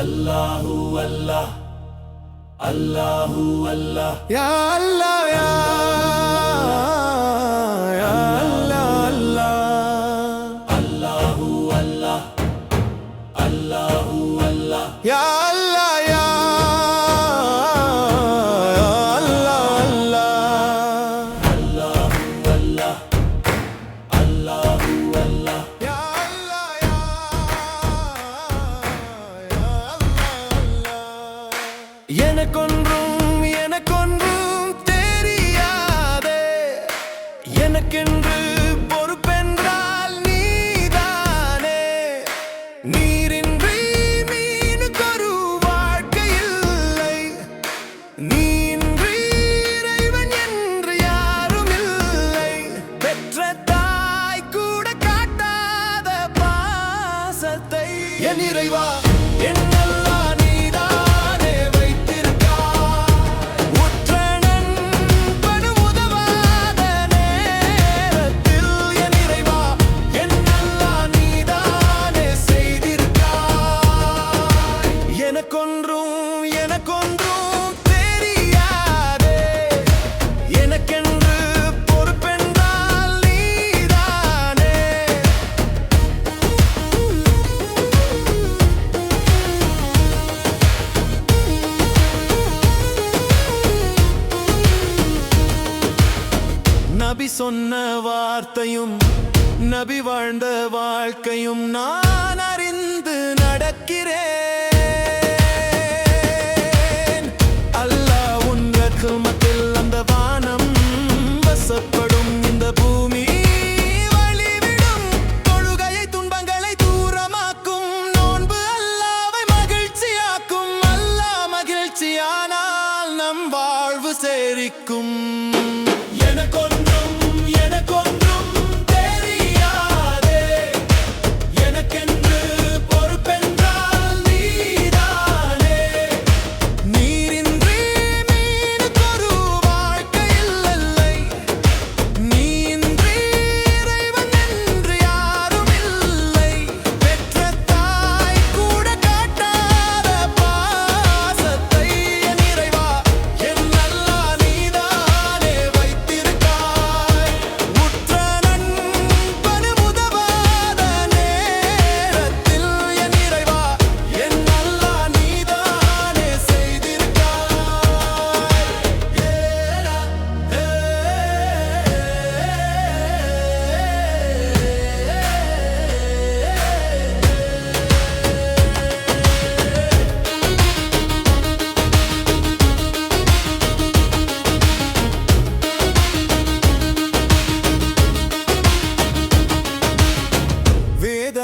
அல்லாஹு அல்லாஹ் அல்லாஹு அல்லாஹ் யா அல்லாஹ் யா எனக்கென்று பொறுப்பென்றால் நீதானே. நீரின்றி மீனுக்கொரு வாழ்க்கை இல்லை நீன்றி இறைவன் என்று யாரும் இல்லை. பெற்ற தாய் கூட காட்டாத பாசத்தை. என் இறைவா சொன்ன வார்த்தையும் நபி வாழ்ந்த வாழ்க்கையும் நான் அறிந்து நடக்கிறேன்.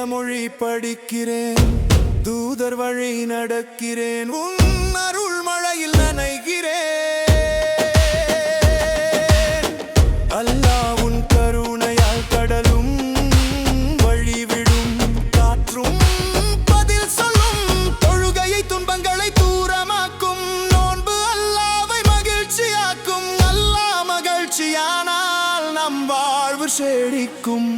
வேதமொழி படிக்கிறேன் தூதர் வழி நடக்கிறேன் உன் அருள் மழையில் நனைகிறேன். அல்லாஹ் உன் கருணையால் கடலும் வழிவிடும் காற்றும் பதில் சொல்லும் தொழுகையை துன்பங்களை தூரமாக்கும் நோன்பு அல்லாவை மகிழ்ச்சியாக்கும் அல்லா மகிழ்ச்சியானால் நம் வாழ்வு செழிக்கும்.